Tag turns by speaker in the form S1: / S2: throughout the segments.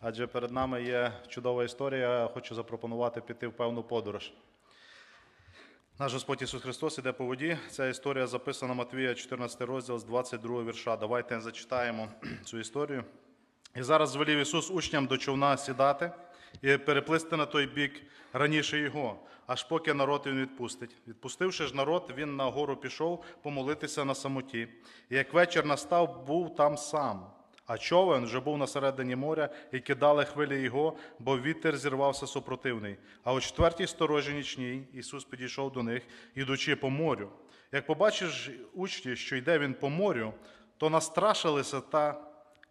S1: адже перед нами є чудова історія. Хочу запропонувати піти в певну подорож. Наш Господь Ісус Христос іде по воді. Ця історія записана Матвія, 14 розділ з 22 вірша. Давайте зачитаємо цю історію. І зараз звелів Ісус учням до човна сідати і переплисти на той бік раніше його, аж поки народ він відпустить. Відпустивши ж народ, він на гору пішов помолитися на самоті. І як вечір настав, був там сам. А човен вже був на середині моря, і кидали хвилі його, бо вітер зірвався супротивний. А о четвертій сторожі нічній Ісус підійшов до них, ідучи по морю. Як побачиш учні, що йде він по морю, то настрашилися та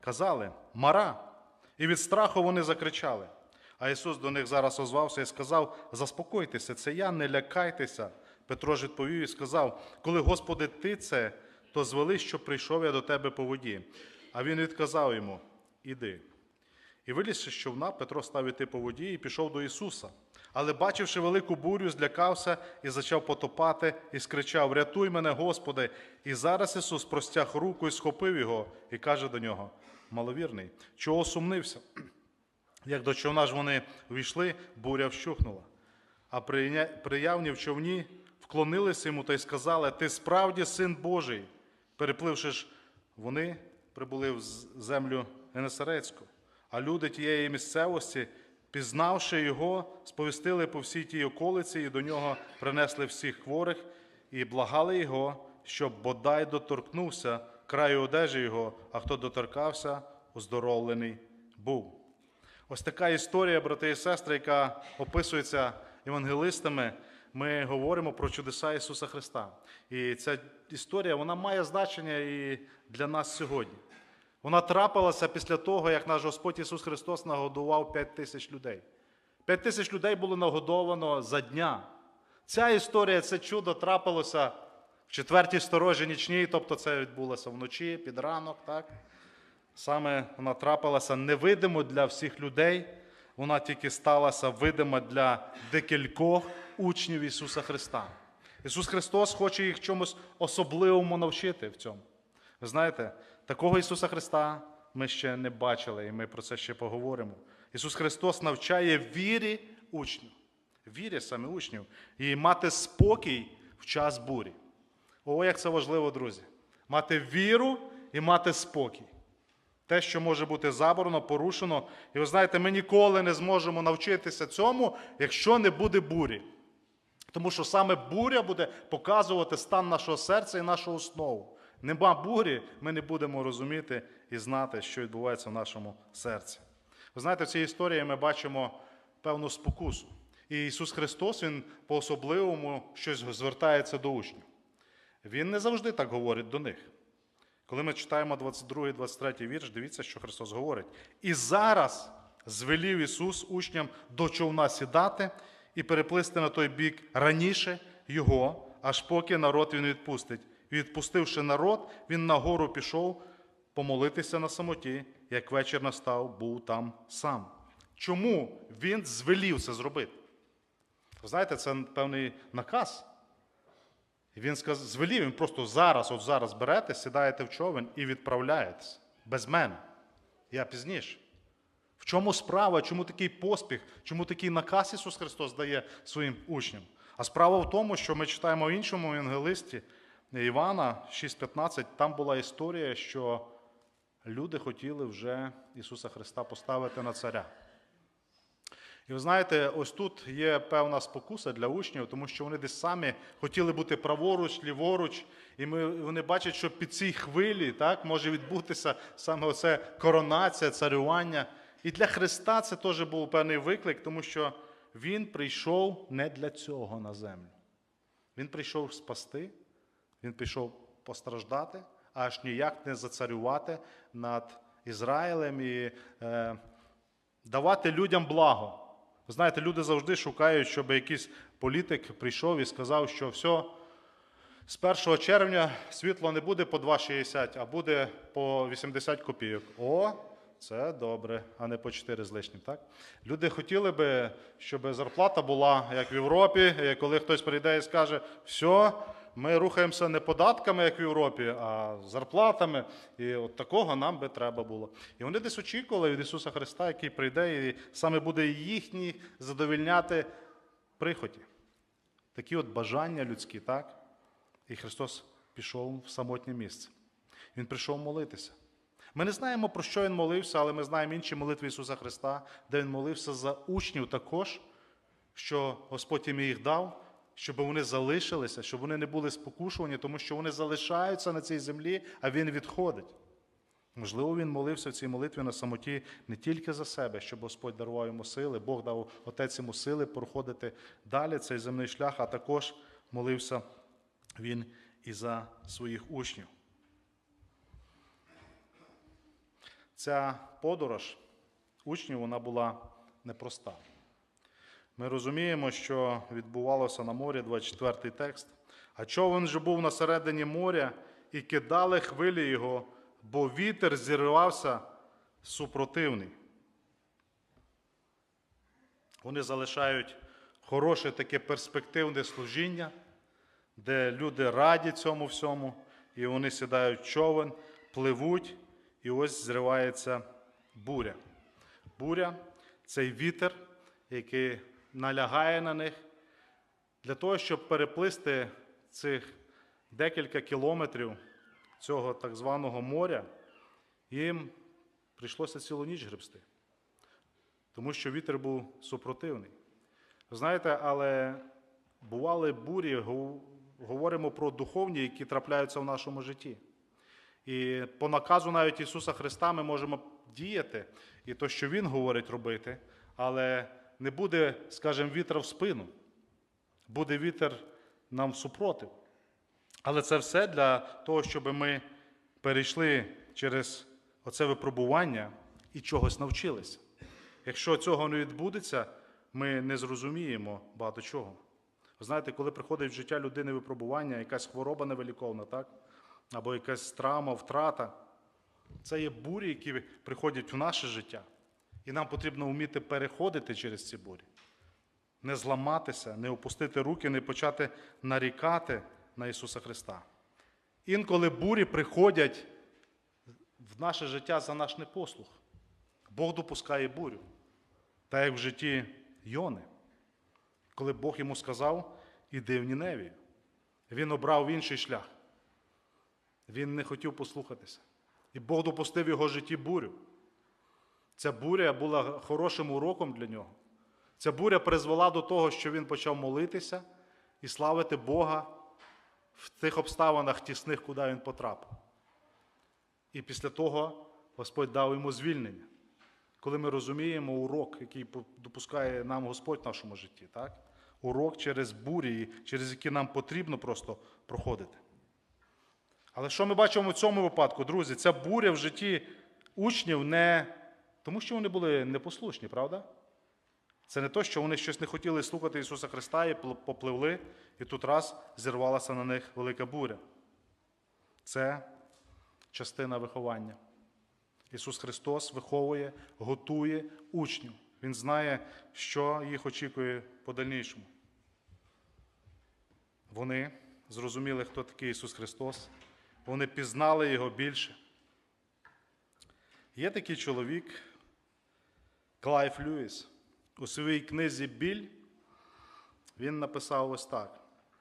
S1: казали Мара. І від страху вони закричали. А Ісус до них зараз озвався і сказав: Заспокойтеся, це я, не лякайтеся. Петро ж відповів і сказав: Коли, Господи, ти це, то звели, що прийшов я до тебе по воді. А він відказав йому: Іди. І вилізши з човна, Петро став іти по воді і пішов до Ісуса. Але, бачивши велику бурю, злякався і почав потопати, і скричав: Рятуй мене, Господи! І зараз Ісус простяг руку і схопив його, і каже до нього: Маловірний, чого сумнився? Як до човна ж вони війшли, буря вщухнула. А приявні в човні вклонилися йому та й сказали: Ти справді син Божий. Перепливши ж, вони прибули в землю Генесарецьку. А люди тієї місцевості, пізнавши його, сповістили по всій тій околиці, і до нього принесли всіх хворих і благали його, щоб бодай доторкнувся краю одежі його, а хто доторкався, оздоровлений був. Ось така історія, брати і сестри, яка описується євангелистами. Ми говоримо про чудеса Ісуса Христа. І ця історія вона має значення і для нас сьогодні. Вона трапилася після того, як наш Господь Ісус Христос нагодував 5 тисяч людей. 5 тисяч людей було нагодовано за дня. Ця історія, це чудо трапилося в четвертій сторожі нічній, тобто це відбулося вночі, під ранок. так? Саме вона трапилася невидимо для всіх людей, вона тільки сталася видима для декількох учнів Ісуса Христа. Ісус Христос хоче їх чомусь особливому навчити в цьому. Ви знаєте, такого Ісуса Христа ми ще не бачили, і ми про це ще поговоримо. Ісус Христос навчає вірі учнів, вірі саме учнів, і мати спокій в час бурі. О, як це важливо, друзі! Мати віру і мати спокій. Те, що може бути заборонено, порушено. І ви знаєте, ми ніколи не зможемо навчитися цьому, якщо не буде бурі. Тому що саме буря буде показувати стан нашого серця і нашу основу. Нема бурі, ми не будемо розуміти і знати, що відбувається в нашому серці. Ви знаєте, в цій історії ми бачимо певну спокусу. І Ісус Христос, Він по-особливому щось звертається до учнів. Він не завжди так говорить до них. Коли ми читаємо 22 23 вірш, дивіться, що Христос говорить. І зараз звелів Ісус учням до човна сідати і переплисти на той бік раніше Його, аж поки народ він відпустить. Відпустивши народ, він на гору пішов помолитися на самоті, як вечір настав, був там сам. Чому він звелів це зробити? Знаєте, це певний наказ. Він сказав, звелів, він просто зараз, от зараз берете, сідаєте в човен і відправляєтесь. Без мене. Я пізніше. В чому справа? Чому такий поспіх? Чому такий наказ Ісус Христос дає своїм учням? А справа в тому, що ми читаємо в іншому евангелисті Івана 6,15, там була історія, що люди хотіли вже Ісуса Христа поставити на царя. І ви знаєте, ось тут є певна спокуса для учнів, тому що вони десь самі хотіли бути праворуч, ліворуч, і ми, вони бачать, що під цій хвилі так, може відбутися саме оце коронація, царювання. І для Христа це теж був певний виклик, тому що Він прийшов не для цього на землю. Він прийшов спасти, він прийшов постраждати, аж ніяк не зацарювати над Ізраїлем і е, давати людям благо. Ви знаєте, люди завжди шукають, щоб якийсь політик прийшов і сказав, що все, з 1 червня світло не буде по 2,60, а буде по 80 копійок. О, це добре, а не по 4 з лишнім. Так? Люди хотіли би, щоб зарплата була як в Європі, коли хтось прийде і скаже, все, ми рухаємося не податками, як в Європі, а зарплатами. І от такого нам би треба було. І вони десь очікували від Ісуса Христа, який прийде, і саме буде їхні задовільняти прихоті. Такі от бажання людські, так? І Христос пішов в самотнє місце. Він прийшов молитися. Ми не знаємо, про що він молився, але ми знаємо інші молитви Ісуса Христа, де Він молився за учнів також, що Господь їм їх дав, щоб вони залишилися, щоб вони не були спокушувані, тому що вони залишаються на цій землі, а Він відходить. Можливо, він молився в цій молитві на самоті не тільки за себе, щоб Господь дарував йому сили, Бог дав Отець йому сили проходити далі цей земний шлях, а також молився він і за своїх учнів. Ця подорож учнів вона була непроста. Ми розуміємо, що відбувалося на морі, 24 текст. А човен же був на середині моря, і кидали хвилі його, бо вітер зірвався супротивний. Вони залишають хороше таке перспективне служіння, де люди раді цьому всьому, і вони сідають в човен, пливуть, і ось зривається буря. Буря цей вітер, який налягає на них, для того, щоб переплисти цих декілька кілометрів цього так званого моря, їм прийшлося цілу ніч гребсти, тому що вітер був супротивний. Ви знаєте, але бували бурі, говоримо про духовні, які трапляються в нашому житті. І по наказу навіть Ісуса Христа ми можемо діяти, і то, що Він говорить робити, але не буде, скажімо, вітра в спину, буде вітер нам супротив. Але це все для того, щоб ми перейшли через оце випробування і чогось навчилися. Якщо цього не відбудеться, ми не зрозуміємо багато чого. Ви знаєте, коли приходить в життя людини випробування, якась хвороба невиліковна, так? або якась травма, втрата, це є бурі, які приходять в наше життя. І нам потрібно вміти переходити через ці бурі, не зламатися, не опустити руки, не почати нарікати на Ісуса Христа. Інколи бурі приходять в наше життя за наш непослух. Бог допускає бурю. Та як в житті Йони, коли Бог йому сказав, іди в Ніневію. Він обрав інший шлях. Він не хотів послухатися. І Бог допустив в його житті бурю. Ця буря була хорошим уроком для нього. Ця буря призвела до того, що він почав молитися і славити Бога в тих обставинах тісних, куди він потрапив. І після того Господь дав йому звільнення. Коли ми розуміємо урок, який допускає нам Господь в нашому житті, так? урок через бурі, через які нам потрібно просто проходити. Але що ми бачимо в цьому випадку, друзі? Ця буря в житті учнів не тому, що вони були непослушні, правда? Це не то, що вони щось не хотіли слухати Ісуса Христа і попливли, і тут раз зірвалася на них велика буря. Це частина виховання. Ісус Христос виховує, готує учнів. Він знає, що їх очікує по дальнішому. Вони зрозуміли, хто такий Ісус Христос. Вони пізнали Його більше. Є такий чоловік, Клайв Льюіс. У своїй книзі Біль він написав ось так: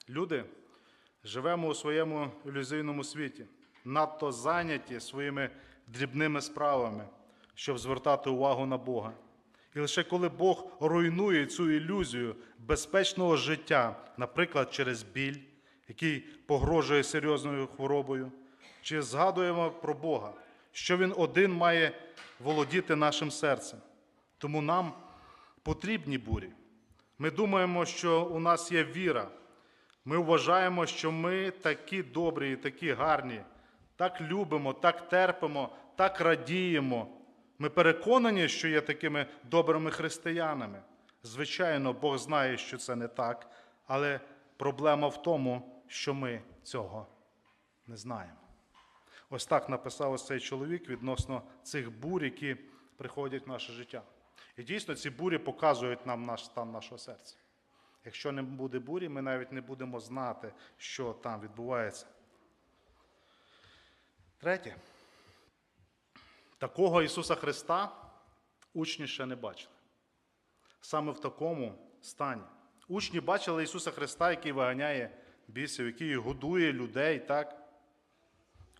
S1: Люди, живемо у своєму ілюзійному світі, надто зайняті своїми дрібними справами, щоб звертати увагу на Бога. І лише коли Бог руйнує цю ілюзію безпечного життя, наприклад, через біль, який погрожує серйозною хворобою, чи згадуємо про Бога, що Він один має володіти нашим серцем. Тому нам потрібні бурі. Ми думаємо, що у нас є віра. Ми вважаємо, що ми такі добрі і такі гарні, так любимо, так терпимо, так радіємо. Ми переконані, що є такими добрими християнами. Звичайно, Бог знає, що це не так, але проблема в тому, що ми цього не знаємо. Ось так написав ось цей чоловік відносно цих бурь, які приходять в наше життя. І дійсно ці бурі показують нам наш стан нашого серця. Якщо не буде бурі, ми навіть не будемо знати, що там відбувається. Третє. Такого Ісуса Христа учні ще не бачили. Саме в такому стані. Учні бачили Ісуса Христа, який виганяє бісів, який годує людей, так?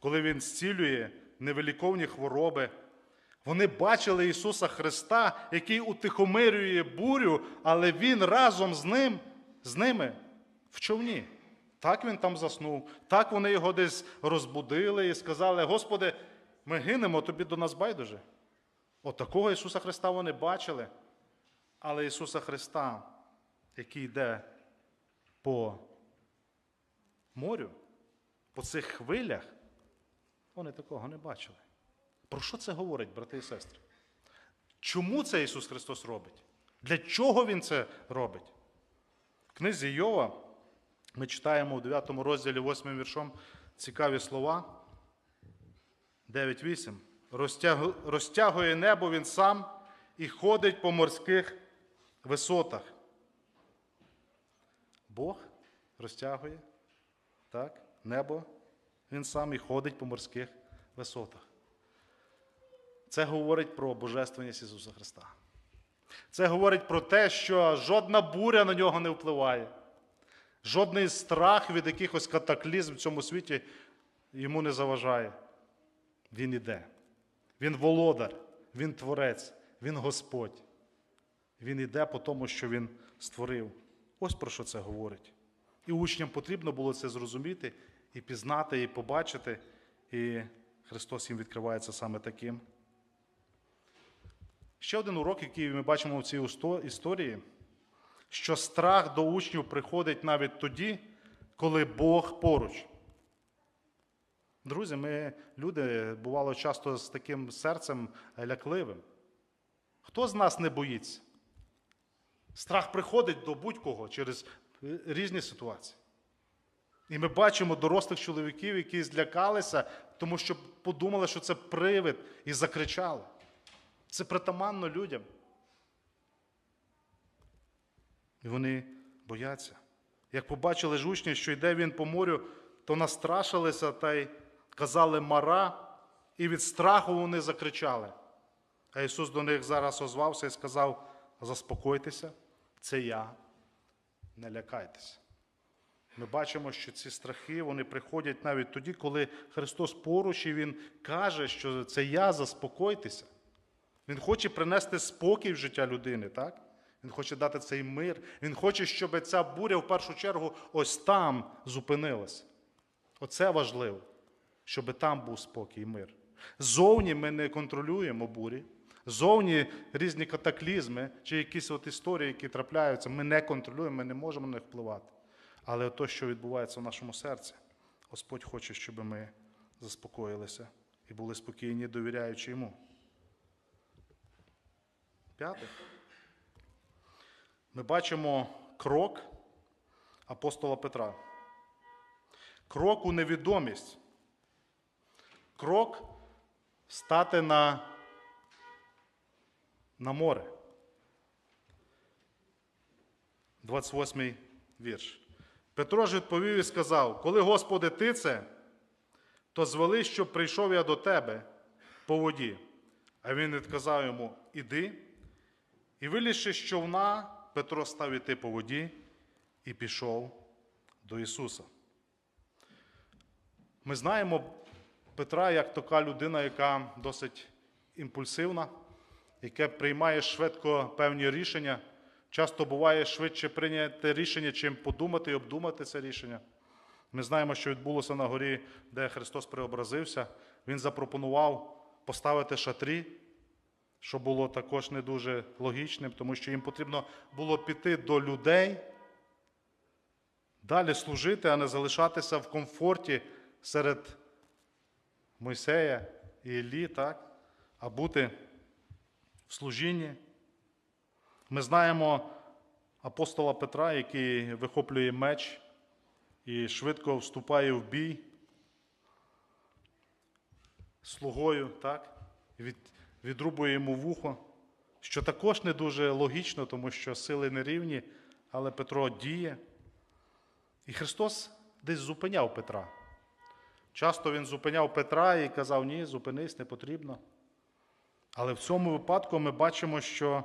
S1: коли Він зцілює невеликовні хвороби. Вони бачили Ісуса Христа, який утихомирює бурю, але Він разом з ним, з ними в човні. Так він там заснув, так вони його десь розбудили і сказали: Господи, ми гинемо, тобі до нас байдуже. От Ісуса Христа вони бачили. Але Ісуса Христа, який йде по морю, по цих хвилях, вони такого не бачили. Про що це говорить, брати і сестри? Чому це Ісус Христос робить? Для чого Він це робить? В книзі Йова ми читаємо у 9 розділі 8 віршом цікаві слова. 9.8. Розтягує небо він сам і ходить по морських висотах. Бог розтягує так, небо він сам і ходить по морських висотах. Це говорить про божественність Ісуса Христа. Це говорить про те, що жодна буря на нього не впливає. Жодний страх від якихось катаклізм в цьому світі йому не заважає. Він іде. Він володар, він творець, він Господь. Він іде по тому, що він створив. Ось про що це говорить. І учням потрібно було це зрозуміти, і пізнати, і побачити. І Христос їм відкривається саме таким. Ще один урок, який ми бачимо в цій історії, що страх до учнів приходить навіть тоді, коли Бог поруч. Друзі, ми люди бувало часто з таким серцем лякливим. Хто з нас не боїться? Страх приходить до будь-кого через різні ситуації. І ми бачимо дорослих чоловіків, які злякалися, тому що подумали, що це привид, і закричали. Це притаманно людям. І вони бояться. Як побачили ж учні, що йде він по морю, то настрашилися та й казали мара, і від страху вони закричали. А Ісус до них зараз озвався і сказав: заспокойтеся, це я, не лякайтеся. Ми бачимо, що ці страхи вони приходять навіть тоді, коли Христос поруч і Він каже, що це я, заспокойтеся. Він хоче принести спокій в життя людини, так? Він хоче дати цей мир. Він хоче, щоб ця буря в першу чергу ось там зупинилася. Оце важливо, щоб там був спокій і мир. Зовні ми не контролюємо бурі. Зовні різні катаклізми чи якісь от історії, які трапляються, ми не контролюємо, ми не можемо на них впливати. Але те, що відбувається в нашому серці, Господь хоче, щоб ми заспокоїлися і були спокійні, довіряючи йому. П'яте. Ми бачимо крок апостола Петра. Крок у невідомість. Крок стати на, на море. 28 вірш. Петро ж відповів і сказав: Коли, Господи, ти це, то звели, щоб прийшов я до тебе по воді. А він відказав йому: Іди. І вилізши з човна, Петро став іти по воді і пішов до Ісуса. Ми знаємо Петра як така людина, яка досить імпульсивна, яка приймає швидко певні рішення. Часто буває швидше прийняти рішення, чим подумати і обдумати це рішення. Ми знаємо, що відбулося на горі, де Христос преобразився. Він запропонував поставити шатрі, що було також не дуже логічним, тому що їм потрібно було піти до людей, далі служити, а не залишатися в комфорті серед Мойсея і Іллі, так? а бути в служінні. Ми знаємо апостола Петра, який вихоплює меч і швидко вступає в бій слугою, так? Від, відрубує йому вухо, що також не дуже логічно, тому що сили нерівні, але Петро діє. І Христос десь зупиняв Петра. Часто він зупиняв Петра і казав, ні, зупинись, не потрібно. Але в цьому випадку ми бачимо, що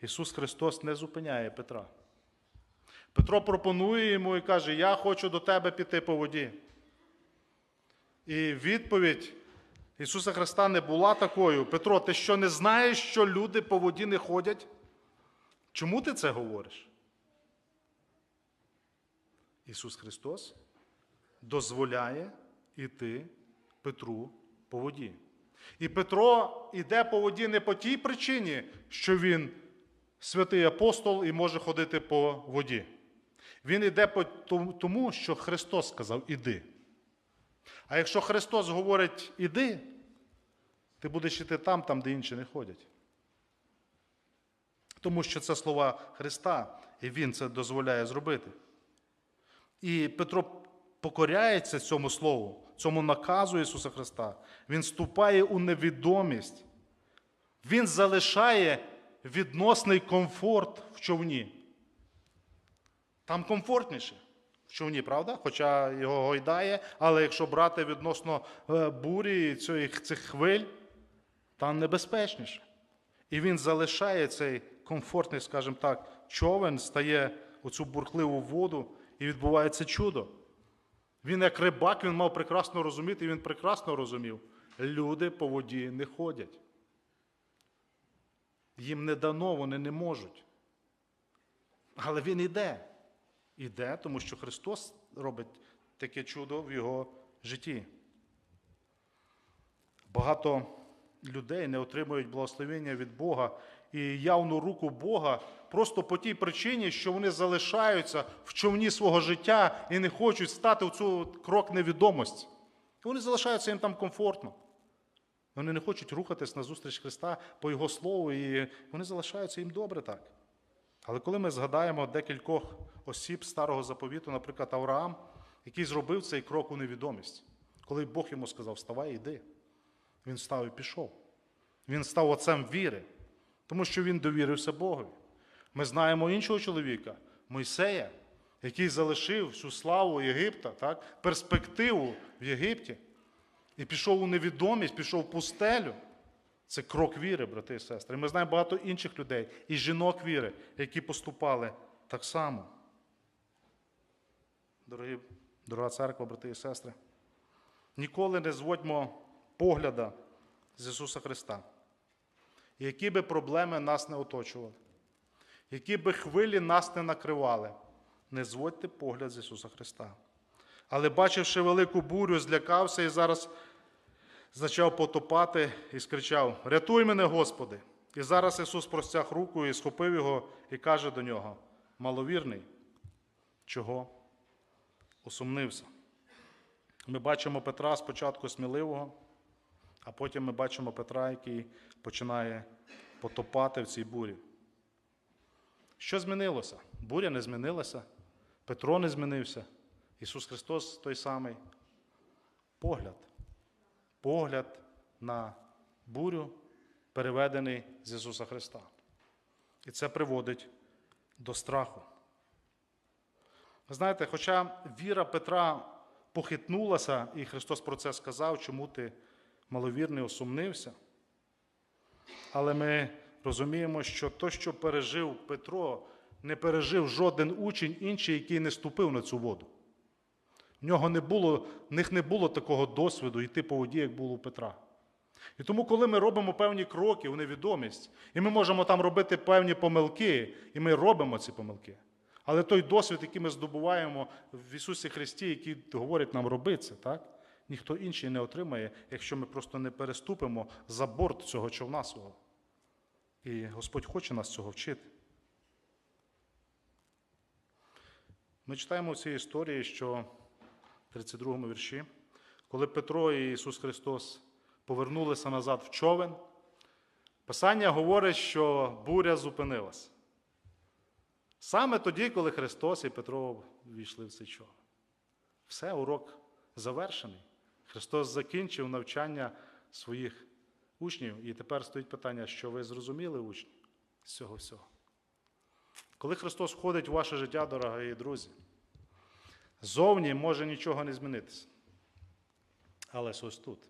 S1: Ісус Христос не зупиняє Петра. Петро пропонує йому і каже: Я хочу до тебе піти по воді. І відповідь Ісуса Христа не була такою. Петро, ти що не знаєш, що люди по воді не ходять? Чому ти це говориш? Ісус Христос дозволяє йти Петру по воді. І Петро йде по воді не по тій причині, що він святий апостол і може ходити по воді. Він йде тому, що Христос сказав іди. А якщо Христос говорить іди, ти будеш йти там, там, де інші не ходять. Тому що це слова Христа, і Він це дозволяє зробити. І Петро покоряється цьому слову, цьому наказу Ісуса Христа. Він вступає у невідомість. Він залишає відносний комфорт в човні. Там комфортніше човні, правда? Хоча його гойдає, але якщо брати відносно е, бурі цих, цих хвиль, там небезпечніше. І він залишає цей комфортний, скажімо так, човен, стає у цю бурхливу воду, і відбувається чудо. Він, як рибак, він мав прекрасно розуміти, і він прекрасно розумів. Люди по воді не ходять. Їм не дано, вони не можуть. Але він іде. Іде, тому що Христос робить таке чудо в його житті. Багато людей не отримують благословення від Бога і явну руку Бога просто по тій причині, що вони залишаються в човні свого життя і не хочуть стати в цю крок невідомості. Вони залишаються їм там комфортно. Вони не хочуть рухатись на зустріч Христа по Його Слову, і вони залишаються їм добре так. Але коли ми згадаємо декількох осіб старого заповіту, наприклад, Авраам, який зробив цей крок у невідомість, коли Бог йому сказав, вставай, йди. Він став і пішов. Він став отцем віри, тому що він довірився Богові. Ми знаємо іншого чоловіка, Мойсея, який залишив всю славу Єгипта, так, перспективу в Єгипті, і пішов у невідомість, пішов в пустелю. Це крок віри, брати і сестри. Ми знаємо багато інших людей і жінок віри, які поступали так само. Дорогі, дорога церква, брати і сестри, ніколи не зводьмо погляда з Ісуса Христа. Які би проблеми нас не оточували, які би хвилі нас не накривали, не зводьте погляд з Ісуса Христа. Але, бачивши велику бурю, злякався і зараз почав потопати і скричав: Рятуй мене, Господи! І зараз Ісус простяг руку і схопив його і каже до нього: Маловірний, чого усумнився. Ми бачимо Петра спочатку сміливого, а потім ми бачимо Петра, який починає потопати в цій бурі. Що змінилося? Буря не змінилася, Петро не змінився, Ісус Христос той самий. Погляд. Погляд на бурю, переведений з Ісуса Христа. І це приводить до страху. Ви знаєте, хоча віра Петра похитнулася, і Христос про це сказав, чому ти маловірний осумнився. Але ми розуміємо, що то, що пережив Петро, не пережив жоден учень інший, який не ступив на цю воду. В нього не було, в них не було такого досвіду йти по воді, як було у Петра. І тому, коли ми робимо певні кроки у невідомість, і ми можемо там робити певні помилки, і ми робимо ці помилки. Але той досвід, який ми здобуваємо в Ісусі Христі, який говорить нам робити це, так? ніхто інший не отримає, якщо ми просто не переступимо за борт цього човна свого. І Господь хоче нас цього вчити. Ми читаємо в цій історії, що 32 му вірші, коли Петро і Ісус Христос повернулися назад в човен, Писання говорить, що буря зупинилась. Саме тоді, коли Христос і Петро війшли в цей човен. Все, урок завершений. Христос закінчив навчання своїх учнів, і тепер стоїть питання, що ви зрозуміли учні з цього всього. Коли Христос входить в ваше життя, дорогі друзі, зовні може нічого не змінитися. Але ось тут.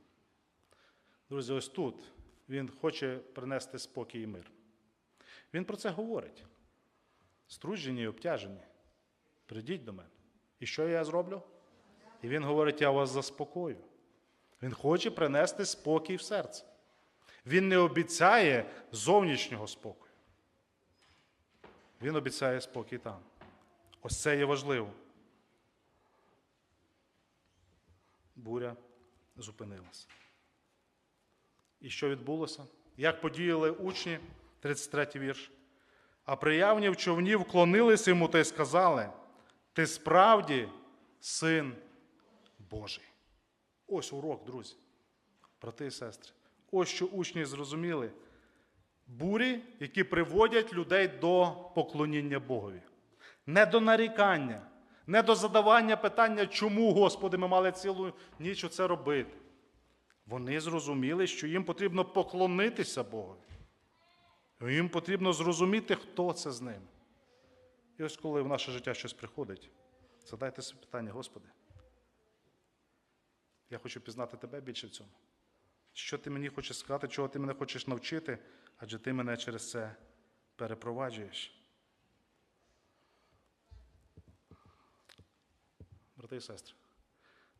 S1: Друзі, ось тут Він хоче принести спокій і мир. Він про це говорить. Струджені і обтяжені. Придіть до мене. І що я зроблю? І він говорить: я вас заспокою. Він хоче принести спокій в серце. Він не обіцяє зовнішнього спокою. Він обіцяє спокій там. Ось це є важливо. Буря зупинилася. І що відбулося? Як подіяли учні, 33 вірш. А приявні в човні вклонилися йому та й сказали: Ти справді син Божий. Ось урок, друзі, брати і сестри. Ось що учні зрозуміли. Бурі, які приводять людей до поклоніння Богові. Не до нарікання, не до задавання питання, чому, Господи, ми мали цілу ніч це робити. Вони зрозуміли, що їм потрібно поклонитися Богові. Їм потрібно зрозуміти, хто це з ними. І ось коли в наше життя щось приходить, задайте собі питання, Господи. Я хочу пізнати Тебе більше в цьому. Що ти мені хочеш сказати, чого ти мене хочеш навчити, адже ти мене через це перепроваджуєш. Брати і сестри,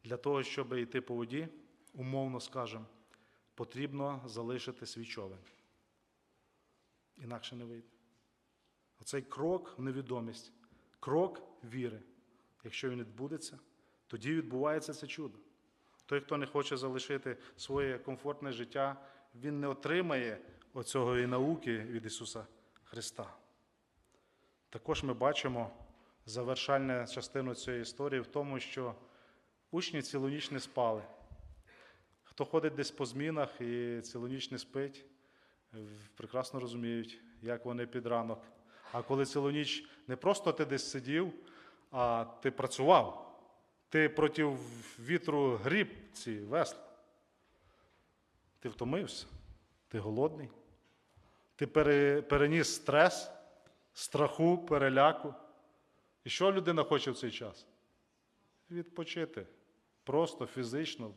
S1: для того, щоб йти по воді, умовно скажемо, потрібно залишити свій човен. Інакше не вийде. Оцей крок в невідомість, крок віри. Якщо він відбудеться, тоді відбувається це чудо. Той, хто не хоче залишити своє комфортне життя, він не отримає оцього і науки від Ісуса Христа. Також ми бачимо завершальну частину цієї історії в тому, що учні цілу ніч не спали. Хто ходить десь по змінах і цілу ніч не спить, прекрасно розуміють, як вони під ранок. А коли цілу ніч не просто ти десь сидів, а ти працював, ти проти вітру гріб ці весла. Ти втомився, ти голодний, ти переніс стрес, страху, переляку. І що людина хоче в цей час? Відпочити. Просто фізично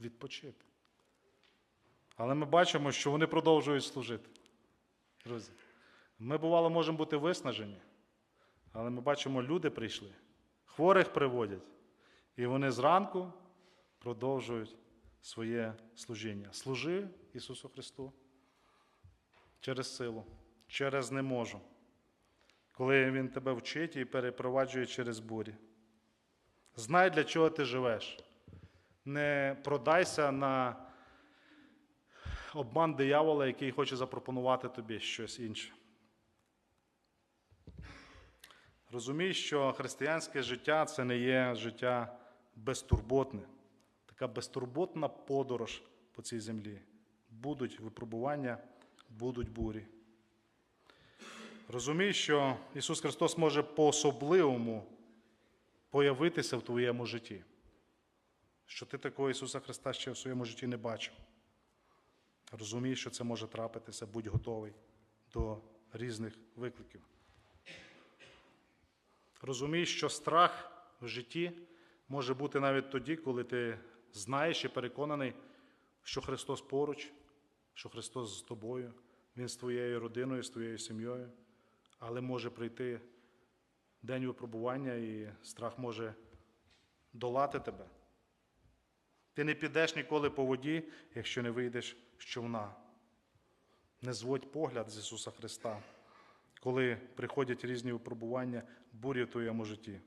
S1: відпочити. Але ми бачимо, що вони продовжують служити. Друзі, ми, бувало, можемо бути виснажені, але ми бачимо, люди прийшли, хворих приводять, і вони зранку продовжують своє служіння. Служи Ісусу Христу через силу, через не можу, коли Він тебе вчить і перепроваджує через бурі. Знай, для чого ти живеш. Не продайся на обман диявола, який хоче запропонувати тобі щось інше. Розумій, що християнське життя це не є життя безтурботне, така безтурботна подорож по цій землі. Будуть випробування, будуть бурі. Розумій, що Ісус Христос може по-особливому появитися в твоєму житті, що ти такого Ісуса Христа ще в своєму житті не бачив. Розумій, що це може трапитися, будь готовий до різних викликів. Розумій, що страх в житті може бути навіть тоді, коли ти знаєш і переконаний, що Христос поруч, що Христос з тобою, Він з твоєю родиною, з твоєю сім'єю, але може прийти день випробування, і страх може долати тебе. Ти не підеш ніколи по воді, якщо не вийдеш з човна. Не зводь погляд з Ісуса Христа, коли приходять різні випробування, бурі в твоєму житті.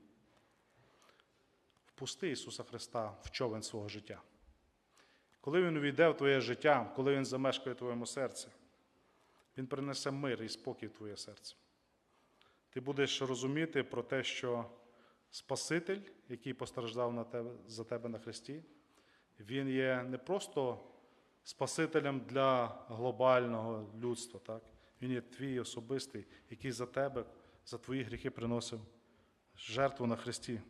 S1: Впусти Ісуса Христа в човен свого життя. Коли Він увійде в твоє життя, коли Він замешкає в твоєму серці, Він принесе мир і спокій в твоє серце. Ти будеш розуміти про те, що Спаситель, який постраждав на тебе, за тебе на Христі, він є не просто Спасителем для глобального людства, так? він є твій особистий, який за тебе, за твої гріхи приносив жертву на Христі.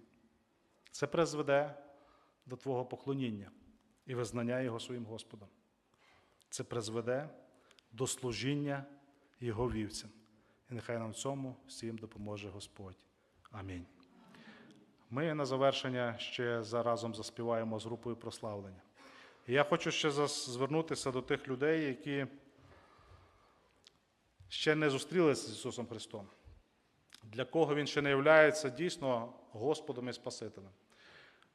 S1: Це призведе до Твого поклоніння і визнання Його своїм Господом. Це призведе до служіння Його вівцям. І нехай нам цьому всім допоможе Господь. Амінь. Ми на завершення ще заразом заспіваємо з групою прославлення. І я хочу ще звернутися до тих людей, які ще не зустрілися з Ісусом Христом, для кого Він ще не є дійсно Господом і Спасителем.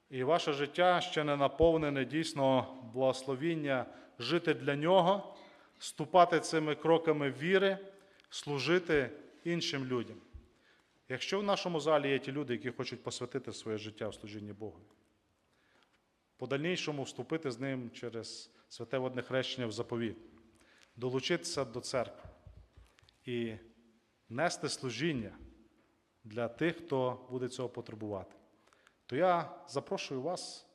S1: І ваше життя ще не наповнене дійсно благословіння жити для Нього, ступати цими кроками віри, служити іншим людям. Якщо в нашому залі є ті люди, які хочуть посвятити своє життя в служінні Богу, по дальнішому вступити з ним через святе водне хрещення в заповіт, долучитися до церкви і нести служіння для тих, хто буде цього потребувати, то я запрошую вас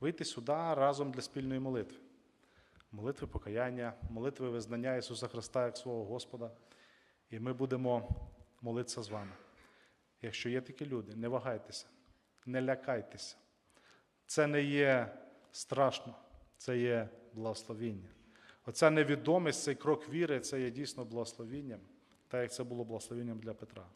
S1: вийти сюди разом для спільної молитви. Молитви покаяння, молитви визнання Ісуса Христа як свого Господа. І ми будемо молитися з вами. Якщо є такі люди, не вагайтеся, не лякайтеся. Це не є страшно, це є благословіння. Оця невідомість, цей крок віри, це є дійсно благословінням, так як це було благословінням для Петра.